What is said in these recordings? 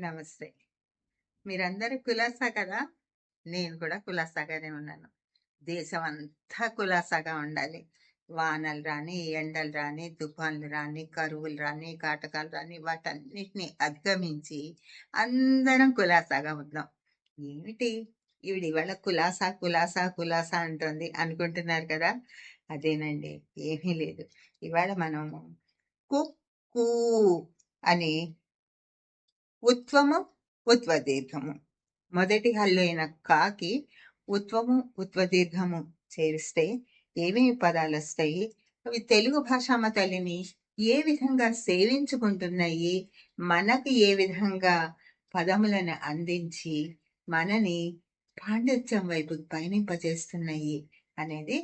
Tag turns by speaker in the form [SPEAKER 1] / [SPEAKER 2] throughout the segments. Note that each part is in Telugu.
[SPEAKER 1] నమస్తే. మీరందరూ కులాసా కదా! నేను కూడా కులాసాగానే ఉన్నాను. దేశం అంతా కులాసాగా ఉండాలి. వానలు రాని, ఎండలు రాని, తుఫాన్లు రాని, కరువులు రాని, కాటకాలు రాని వాటన్నిటిని అధిగమించి అందరం కులాసాగా ఉందాం. ఏమిటి ఈవిడ ఇవాళ కులాసా, కులాసా, కులాసా అంటోంది అనుకుంటున్నారు కదా! అదేనండి. ఏమీ లేదు. ఇవాళ మనము కుక్కు అని ఉత్వము, ఉత్వదీర్ఘము. మొదటి హల్లు అయిన కాకి ఉత్వము, ఉత్వదీర్ఘము చేరిస్తే ఏమేమి పదాలు వస్తాయి అవి తెలుగు భాషామ తల్లిని ఏ విధంగా సేవించుకుంటున్నాయి? మనకి ఏ విధంగా పదములను అందించి మనని పాండిత్యం వైపు పయనింపజేస్తున్నాయి అనేది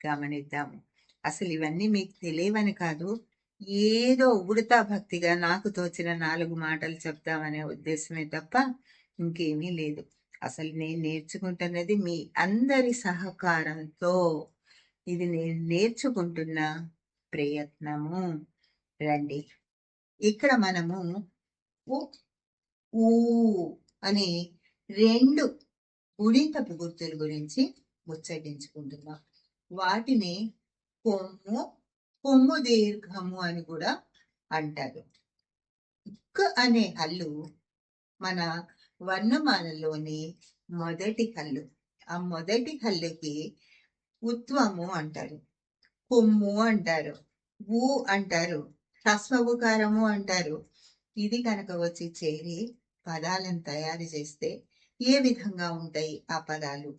[SPEAKER 1] గమనిద్దాము. అసలు ఇవన్నీ మీకు తెలియవని కాదు. ఏదో ఉడతా భక్తిగా నాకు తోచిన నాలుగు మాటలు చెప్తామనే ఉద్దేశమే తప్ప ఇంకేమీ లేదు. అసలు నేను నేర్చుకుంటున్నది మీ అందరి సహకారంతో. ఇది నేను నేర్చుకుంటున్న ప్రయత్నము. రండి. ఇక్కడ మనము ఉ, ఊ అనే 2 గుణింతపు గుర్తుల గురించి ముచ్చటించుకుంటున్నాం. వాటిని కొమ్ము, కొమ్ము దీర్ఘము అని కూడా అంటారు. క్ అనే హల్లు మన వర్ణమాలలోని మొదటి హల్లు. ఆ మొదటి హల్లుకి ఉత్వము అంటారు. కొమ్ము అంటారు. ఊ అంటారు. హ్రస్వ ఉకారము అంటారు. ఇది కనుక వచ్చి చేరి పదాలను తయారు చేస్తే ఏ విధంగా ఉంటాయి ఆ పదాలు?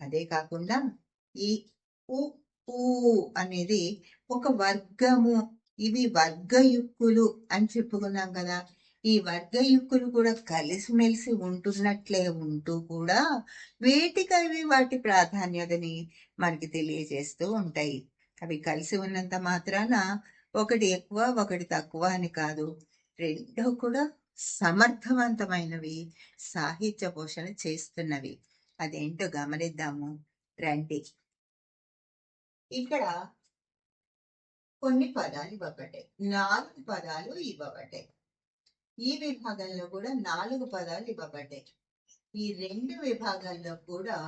[SPEAKER 1] అదే కాకుండా ఈ ఉ, ఊ అనేది ఒక వర్గము. ఇవి వర్గయుక్కులు అని చెప్పుకున్నాం కదా! ఈ వర్గయుక్కులు కూడా కలిసిమెలిసి ఉంటున్నట్లే ఉంటూ కూడా వేటికవి వాటి ప్రాధాన్యతని మనకి తెలియజేస్తూ ఉంటాయి. అవి కలిసి ఉన్నంత మాత్రాన ఒకటి ఎక్కువ, ఒకటి తక్కువ అని కాదు. రెండో కూడా సమర్థవంతమైనవి. సాహిత్య పోషణ చేస్తున్నవి. అదేంటో గమనిద్దాము రండి. ఇక్కడ కొన్ని పదాలు ఇవ్వబడ్డాయి. నాలుగు పదాలు ఇవ్వబడ్డాయి. ఈ విభాగంలో కూడా నాలుగు పదాలు ఇవ్వబడ్డాయి. ఈ రెండు విభాగాల్లో కూడా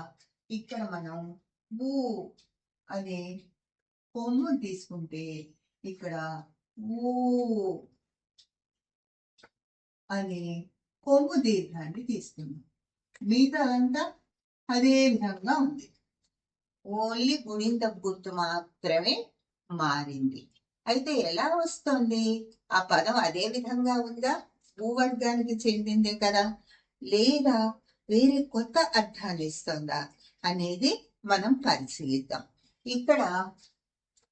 [SPEAKER 1] ఇక్కడ మనం ఊ అనే కొమ్ము తీసుకుంటే ఇక్కడ ఊ అనే కొమ్ము దీర్ఘాన్ని తీసుకున్నాం. మిగతాదంతా అదే విధంగా ఉంది. ఓన్లీ గుణింత గుర్తు మాత్రమే మారింది. అయితే ఎలా వస్తోంది? ఆ పదం అదే విధంగా ఉందా? భూవర్గానికి చెందిందే కదా! లేదా వేరే కొత్త అర్థాన్ని ఇస్తుందా? అనేది మనం పరిశీలిద్దాం. ఇక్కడ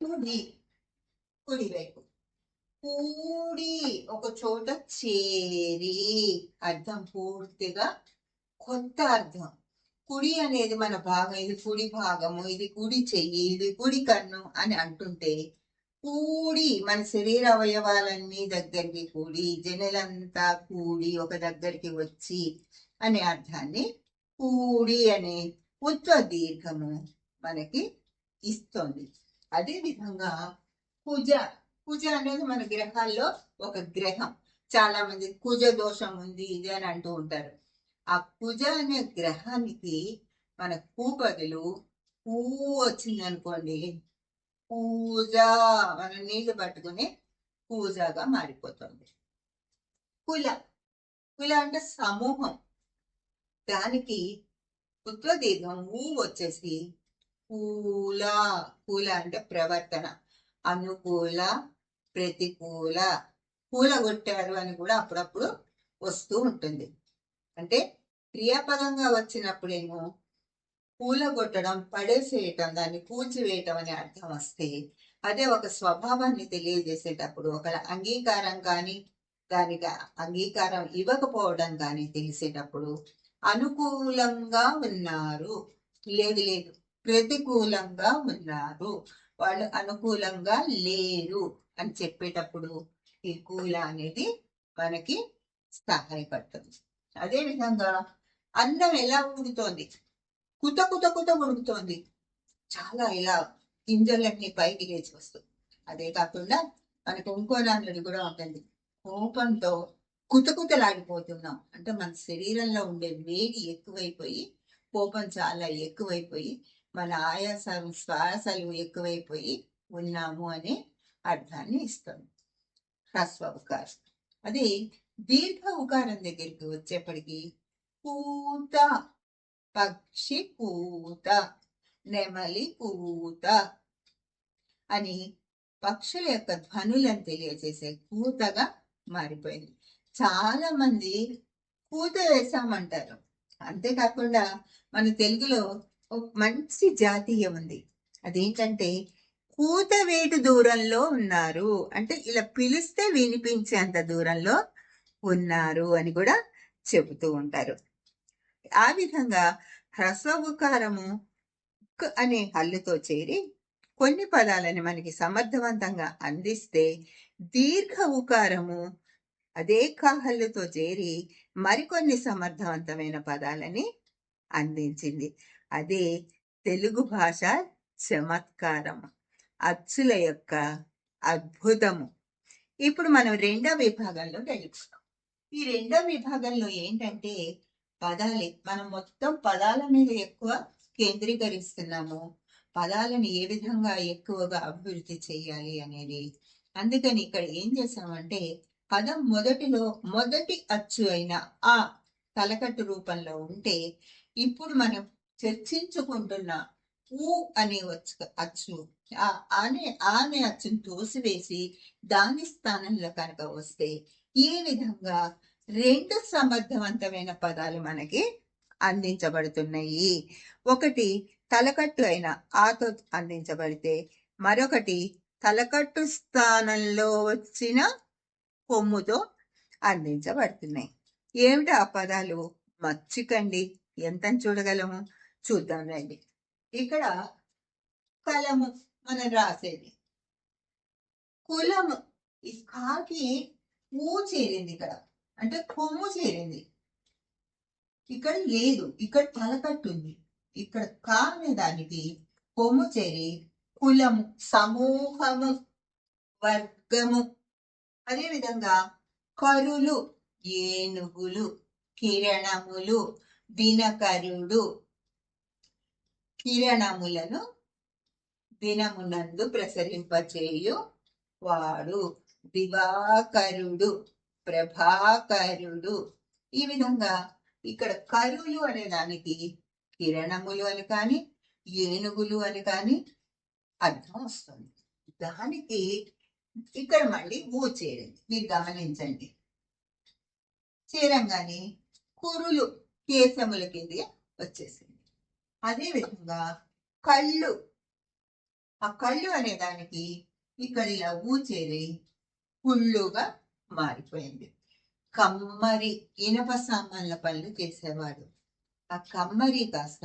[SPEAKER 1] కుడి కుడివైపు కూడి ఒక చోట చేరి అర్థం పూర్తిగా కొత్త అర్థం. కుడి అనేది మన భాగం. ఇది కుడి భాగము. ఇది కుడి చెయ్యి. ఇది కుడి కన్ను అని అంటుంటే కూడి మన శరీర అవయవాలన్నీ దగ్గరికి కూడి జనలంతా కూడి ఒక దగ్గరికి వచ్చి అనే అర్థాన్ని కూడి అనే ఉత్వ దీర్ఘము మనకి ఇస్తుంది. అదే విధంగా కుజ కుజ అనేది మన గ్రహాల్లో ఒక గ్రహం. చాలా మంది కుజ దోషం ఉంది ఇది అని అంటూ ఉంటారు. ఆ కుజ అనే గ్రహానికి మన కూపదులు బదులు ఊ వచ్చింది అనుకోండి పూజ మనం నీళ్ళు పట్టుకుని పూజగా మారిపోతుంది. కుల కుల అంటే సమూహం. దానికి ఉత్వదీర్ఘం ఊ వచ్చేసి కూల కూల అంటే ప్రవర్తన. అనుకూల, ప్రతికూల, కూలగొట్టారు అని కూడా అప్పుడప్పుడు వస్తూ ఉంటుంది. అంటే క్రియాపదంగా వచ్చినప్పుడేమో కూలగొట్టడం, పడేసేయటం, దాన్ని కూల్చివేయటం అనే అర్థం వస్తే అదే ఒక స్వభావాన్ని తెలియజేసేటప్పుడు ఒక అంగీకారం కానీ దానికి అంగీకారం ఇవ్వకపోవడం కానీ తెలిసేటప్పుడు అనుకూలంగా ఉన్నారు. లేదు లేదు ప్రతికూలంగా ఉన్నారు. వాళ్ళు అనుకూలంగా లేరు అని చెప్పేటప్పుడు ఈ కూల అనేది మనకి సహాయపడుతుంది. అదేవిధంగా అన్నం ఎలా ఉడుకుతోంది? కుత కుత కుత ఉడుకుతోంది. చాలా ఇలా గింజలన్నీ పైకి లేచి వస్తాయి. అదే కాకుండా మనకు ఇంకో దాంట్లో కూడా ఉంటుంది. కోపంతో కుతకుతలాడిపోతున్నాం అంటే మన శరీరంలో ఉండే వేడి ఎక్కువైపోయి కోపం చాలా ఎక్కువైపోయి మన ఆయాసం శ్వాసలు ఎక్కువైపోయి ఉన్నాము అనే అర్థాన్ని ఇస్తుంది హ్రస్వ ఉకారం అది దీర్ఘ ఉకారం దగ్గరికి వచ్చేప్పటికి పూత పక్షి పూత నెమలి పూత అని పక్షుల యొక్క ధ్వనులను తెలియజేసే కూతగా మారిపోయింది. చాలా మంది కూత వేసామంటారు అంతేకాకుండా మన తెలుగులో ఒక మంచి జాతీయం ఉంది. అదేంటంటే కూత వేటు దూరంలో ఉన్నారు. అంటే ఇలా పిలిస్తే వినిపించేంత దూరంలో ఉన్నారు అని కూడా చెబుతూ ఉంటారు. ఆ విధంగా హ్రస్వ ఉకారము క్ అనే హల్లుతో చేరి కొన్ని పదాలని మనకి సమర్థవంతంగా అందిస్తే దీర్ఘ ఉకారము అదే కాహల్లుతో చేరి మరికొన్ని సమర్థవంతమైన పదాలని అందించింది. అదే తెలుగు భాష చమత్కారం అచ్చుల యొక్క అద్భుతము. ఇప్పుడు మనం రెండో విభాగంలో తెలుసుకుందాం. ఈ రెండో విభాగంలో ఏంటంటే పదాలే. మనం మొత్తం పదాల మీద ఎక్కువ కేంద్రీకరిస్తున్నాము. పదాలను ఏ విధంగా ఎక్కువగా అభివృద్ధి చేయాలి అనేది. అందుకని ఇక్కడ ఏం చేసామంటే పదం మొదటిలో మొదటి అచ్చు అయిన ఆ తలకట్టు రూపంలో ఉంటే ఇప్పుడు మనం చర్చించుకుంటున్న ఊ అనే వచ్చు అచ్చు ఆ అనే ఆనే అచ్చును తోసివేసి దాని స్థానంలో కనుక వస్తే ఈ విధంగా రెండు సమర్థవంతమైన పదాలు మనకి అందించబడుతున్నాయి. ఒకటి తలకట్టు అయిన ఆతో అందించబడితే మరొకటి తలకట్టు స్థానంలో వచ్చిన కొమ్ముతో అందించబడుతున్నాయి. ఏమిటి ఆ పదాలు? మచ్చికండి. ఎంత చూడగలము? చూద్దాం రండి. ఇక్కడ కలము మనం రాసేది. కులము ఈ కాకి ఊ చేరింది ఇక్కడ. అంటే కొమ్ము చేరింది. ఇక్కడ లేదు. ఇక్కడ తలకట్టు ఉంది. ఇక్కడ కా దానికి. కొమ్ము చేరి కులము సమూహము వర్గము అదేవిధంగా కరులు ఏనుగులు కిరణములు దినకరుడు కిరణములను దినమునందు ప్రసరింపచేయు వాడు దివాకరుడు. ప్రభాకరుడు. ఈ విధంగా ఇక్కడ కరులు అనే దానికి కిరణములు అని కానీ ఏనుగులు అని కానీ అర్థం వస్తుంది. దానికి ఇక్కడ మళ్ళీ ఊ చేరింది. మీరు గమనించండి. చేరంగానే కురులు కేశముల కింద వచ్చేసింది. అదే విధంగా కళ్ళు. ఆ కళ్ళు అనే దానికి ఇక్కడ ఇలా ఊ చేరి కుళ్ళుగా మారిపోయింది. కమ్మరి ఇనప సామాన్ల పనులు చేసేవాడు. ఆ కమ్మరి కాస్త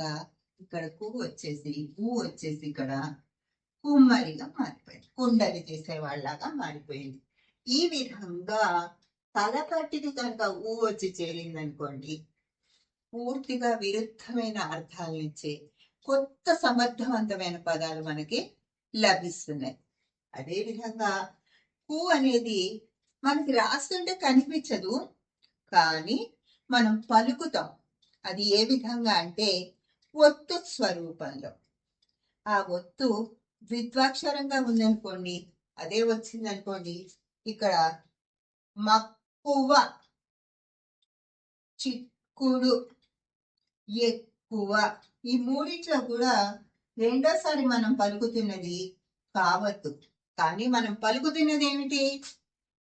[SPEAKER 1] ఇక్కడ కు వచ్చేసి ఊ వచ్చేసి ఇక్కడ కుమ్మరిగా మారిపోయింది. కుండలి చేసేవాళ్ళగా మారిపోయింది. ఈ విధంగా తలపట్టిది కనుక ఊ వచ్చి చేరిందనుకోండి పూర్తిగా విరుద్ధమైన అర్థాలనిచ్చే కొత్త సమర్థవంతమైన పదాలు మనకి లభిస్తున్నాయి. అదే విధంగా కు అనేది మనకి రాస్తుంటే కనిపించదు కానీ మనం పలుకుతాం. అది ఏ విధంగా అంటే ఒత్తు స్వరూపంలో. ఆ ఒత్తు విద్వాక్షరంగా ఉందనుకోండి అదే వచ్చిందనుకోండి ఇక్కడ మక్కువ చిక్కుడు ఎక్కువ ఈ మూడిట్లో కూడా రెండోసారి మనం పలుకుతున్నది కావద్దు. కానీ మనం పలుకుతున్నది ఏమిటి?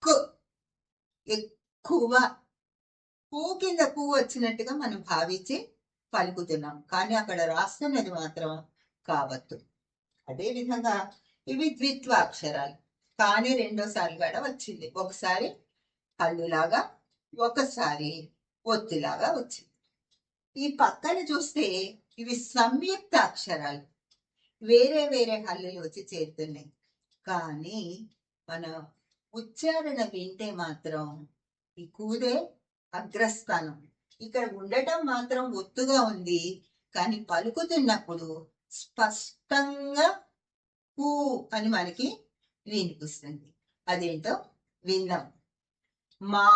[SPEAKER 1] ఎక్కువ ఎక్కువ పూ కింద పువ్వు వచ్చినట్టుగా మనం భావించి పలుకుతున్నాం. కానీ అక్కడ రాస్తున్నది మాత్రం కావద్దు. అదే విధంగా ఇవి ద్విత్వ అక్షరాలు కానీ రెండోసారి కూడా వచ్చింది. ఒకసారి కళ్ళులాగా ఒకసారి ఒత్తిలాగా వచ్చింది. ఈ పక్కన చూస్తే ఇవి సంయుక్త అక్షరాలు. వేరే వేరే హల్లులు వచ్చి చేరుతున్నాయి. కానీ మన ఉచ్చారణ వింటే మాత్రం ఈ కూదే అగ్రస్థానం. ఇక్కడ ఉండటం మాత్రం ఒత్తుగా ఉంది కానీ పలుకుతున్నప్పుడు స్పష్టంగా కూ అని మనకి వినిపిస్తుంది. అదేంటో విందాం. మా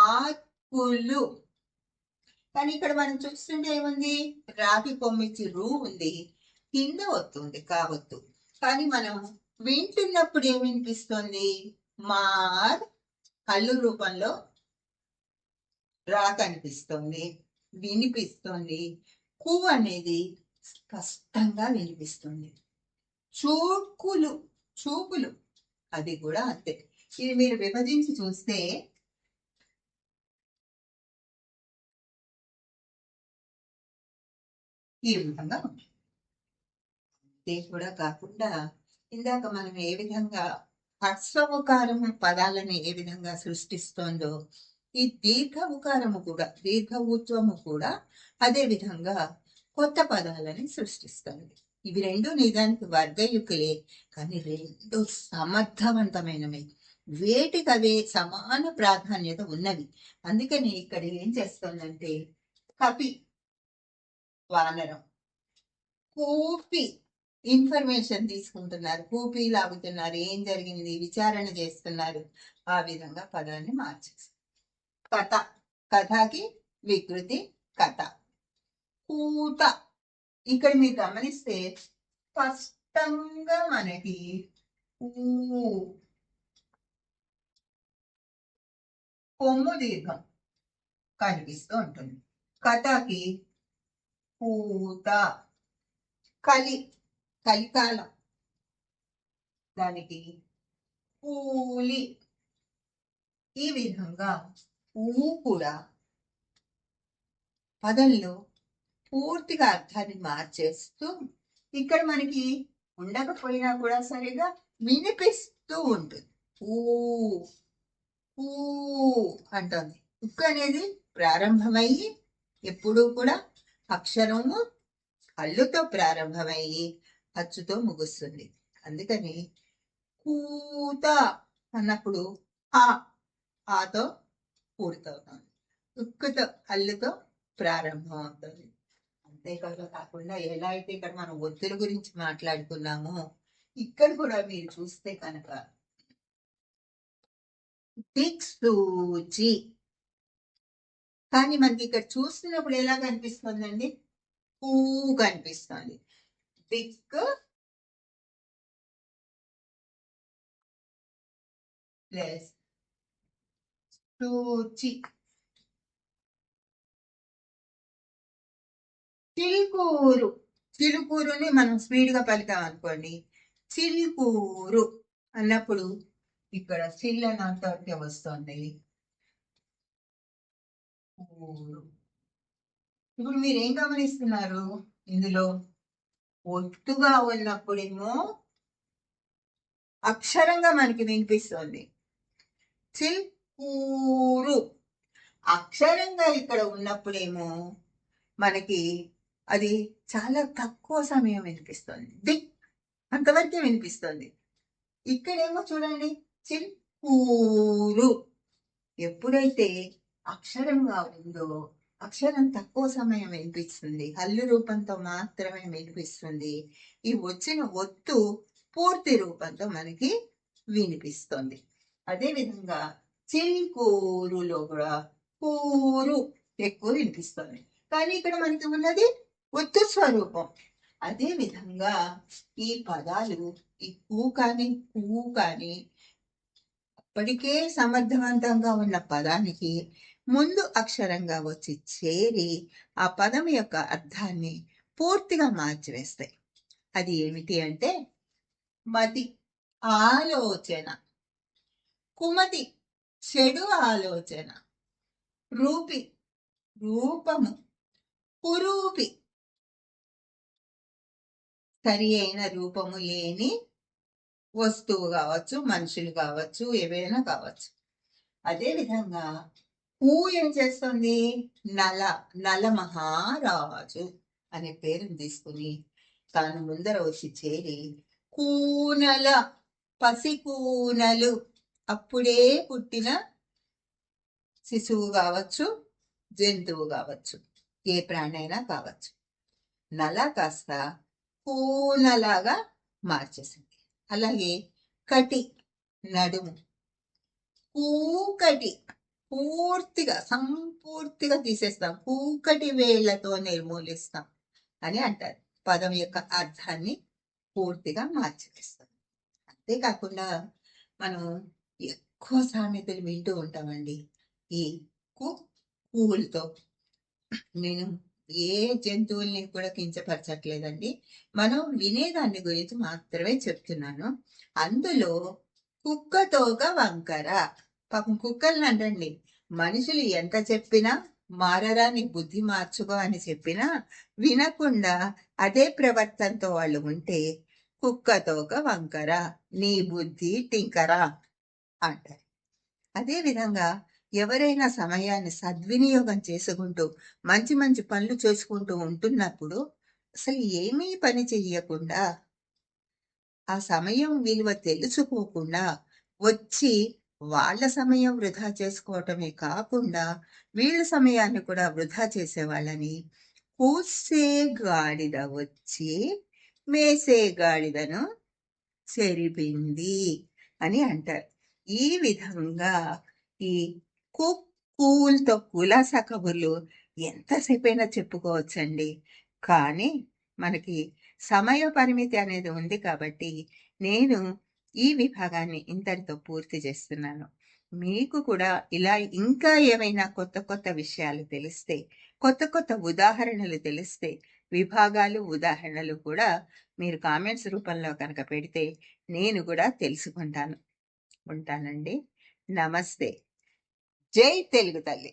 [SPEAKER 1] కానీ ఇక్కడ మనం చూస్తుంటే ఏముంది? రాగి కొమ్మిచ్చి రూ ఉంది. కింద వస్తుంది కావత్తు. కానీ మనం వింటున్నప్పుడు ఏం వినిపిస్తుంది? మార్ కళ్ళు రూపంలో రా కనిపిస్తుంది వినిపిస్తుంది. కు అనేది స్పష్టంగా వినిపిస్తుంది. చూకులు చూపులు. అది కూడా అంతే. ఇది మీరు విభజించి చూస్తే ఈ విధంగా ఉంటుంది. అంతే కూడా కాకుండా ఇందాక మనం ఏ విధంగా హర్షముకారం పదాలని ఏ విధంగా సృష్టిస్తోందో ఈ దీర్ఘముకారము కూడా దీర్ఘ ఊత్వము కూడా అదే విధంగా కొత్త పదాలని సృష్టిస్తుంది. ఇవి రెండు నిజానికి వర్గయుకులే కానీ రెండు సమర్థవంతమైనవి. వేటికవే సమాన ప్రాధాన్యత ఉన్నవి. అందుకని ఇక్కడ ఏం చేస్తుందంటే కపి వానరం కూపి ఇన్ఫర్మేషన్ తీసుకుంటున్నారు. కూపి లాగుతున్నారు ఏం జరిగింది? విచారణ చేస్తున్నారు. ఆ విధంగా పదాన్ని మార్చేస్తారు కథ కథకి వికృతి కథ. కూత. ఇక్కడ మీరు గమనిస్తే స్పష్టంగా మనకి ఊ. కొమ్ము దీర్ఘం కనిపిస్తూ ఉంటుంది. కథకి పూత కలి. కలికాలం. దానికి కూలి ఈ విధంగా పువ్వు కూడా పదంలో పూర్తిగా అర్థాన్ని మార్చేస్తూ ఇక్కడ మనకి ఉండకపోయినా కూడా సరిగా వినిపిస్తూ ఉంటుంది. ఊ ఊ అంటుంది. ఉక్కు అనేది ప్రారంభమయ్యి ఎప్పుడూ కూడా అక్షరము కళ్ళుతో ప్రారంభమయ్యి అచ్చుతో ముగుస్తుంది. అందుకని కూత అన్నప్పుడు ఆ ఆతో పూర్తవుతుంది ఉక్కుతో అల్లుతో ప్రారంభం అవుతుంది. అంతేకాదు కాకుండా ఎలా అయితే ఇక్కడ మనం ఒత్తుల గురించి మాట్లాడుకున్నామో ఇక్కడ కూడా మీరు చూస్తే కనుక దిక్సూచి. కానీ మనకి ఇక్కడ చూస్తున్నప్పుడు ఎలా కనిపిస్తుందండి పూ కనిపిస్తుంది. దిక్ ప్లస్ సూచి చిలుకూరు చిలుకూరుని మనం స్పీడ్గా పలికాం అనుకోండి. చిలుకూరు అన్నప్పుడు ఇక్కడ చిల్ అన్నట్టు వస్తుంది. ఇప్పుడు మీరు ఏం గమనిస్తున్నారు ఇందులో? ఒత్తుగా ఉన్నప్పుడేమో అక్షరంగా మనకి వినిపిస్తుంది. చిల్కూరు. అక్షరంగా ఇక్కడ ఉన్నప్పుడేమో మనకి అది చాలా తక్కువ సమయం వినిపిస్తుంది. దిక్! అంతవరకే వినిపిస్తుంది. ఇక్కడేమో చూడండి. చిల్కూరు. ఎప్పుడైతే అక్షరంగా ఉందో అక్షరం తక్కువ సమయం వినిపిస్తుంది. హల్లు రూపంతో మాత్రమే వినిపిస్తుంది. ఈ వచ్చిన ఒత్తు పూర్తి రూపంతో మనకి వినిపిస్తుంది. అదేవిధంగా చేకూరులో కూడా కూరు ఎక్కువ వినిపిస్తుంది. కానీ ఇక్కడ మనకి ఉన్నది ఒత్తు స్వరూపం. అదే విధంగా ఈ పదాలు ఈ కూ కానీ కూ కానీ అప్పటికే సమర్థవంతంగా ఉన్న పదానికి ముందు అక్షరంగా వచ్చి చేరి ఆ పదం యొక్క అర్థాన్ని పూర్తిగా మార్చివేస్తాయి. అది ఏమిటి అంటే మతి ఆలోచన కుమతి చెడు ఆలోచన రూపి రూపము కురూపి సరి అయిన రూపము లేని వస్తువు కావచ్చు మనుషులు కావచ్చు ఏవైనా కావచ్చు. అదే విధంగా ఊ ఏం చేస్తుంది నల నల మహారాజు అనే పేరుని తీసుకుని తాను ముందర వచ్చి చేరి కూనల పసి కూనలు అప్పుడే పుట్టిన శిశువు కావచ్చు జంతువు కావచ్చు ఏ ప్రాణైనా కావచ్చు. నల కాస్త కూనలాగా మార్చేసింది. అలాగే కటి నడుము. కూకటి పూర్తిగా సంపూర్తిగా తీసేస్తాం. కూకటి వేళ్ళతో నిర్మూలిస్తాం అని అంటారు. పదం యొక్క అర్థాన్ని పూర్తిగా మార్చివేస్తాం అంతేకాకుండా మనం ఎక్కువ సామెతలు వింటూ ఉంటామండి. ఈ కు కూలతో. నేను ఏ జంతువుల్ని కూడా కించపరచట్లేదండి. మనం వినేదాన్ని గురించి మాత్రమే చెప్తున్నాను. అందులో కుక్కతోక వంకర. పాపం కుక్కల్ని అంటండి. మనుషులు ఎంత చెప్పినా మారరా నీ బుద్ధి మార్చుకో అని చెప్పినా వినకుండా అదే ప్రవర్తనతో వాళ్ళు ఉంటే కుక్కతోక వంకర నీ బుద్ధి టింకరా అంటారు. అదే విధంగా ఎవరైనా సమయాన్ని సద్వినియోగం చేసుకుంటూ మంచి మంచి పనులు చేసుకుంటూ ఉంటున్నప్పుడు అసలు ఏమీ పని చెయ్యకుండా ఆ సమయం విలువ తెలుసుకోకుండా వచ్చి వాళ్ళ సమయం వృధా చేసుకోవటమే కాకుండా వీళ్ళ సమయాన్ని కూడా వృధా చేసే వాళ్ళని కూసే గాడిద వచ్చి మేసే గాడిదను చెరిపింది అని అంటారు. ఈ విధంగా ఈ కుక్ కూల్తో కులాస కబుర్లు ఎంతసేపైనా చెప్పుకోవచ్చండి. కానీ మనకి సమయ పరిమితి అనేది ఉంది కాబట్టి నేను ఈ విభాగాన్ని ఇంతటితో పూర్తి చేస్తున్నాను. మీకు కూడా ఇలా ఇంకా ఏమైనా కొత్త కొత్త విషయాలు తెలిస్తే కొత్త కొత్త ఉదాహరణలు తెలిస్తే విభాగాలు ఉదాహరణలు కూడా మీరు కామెంట్స్ రూపంలో కనుక పెడితే నేను కూడా తెలుసుకుంటాను. ఉంటానండి. నమస్తే. జై తెలుగు తల్లి.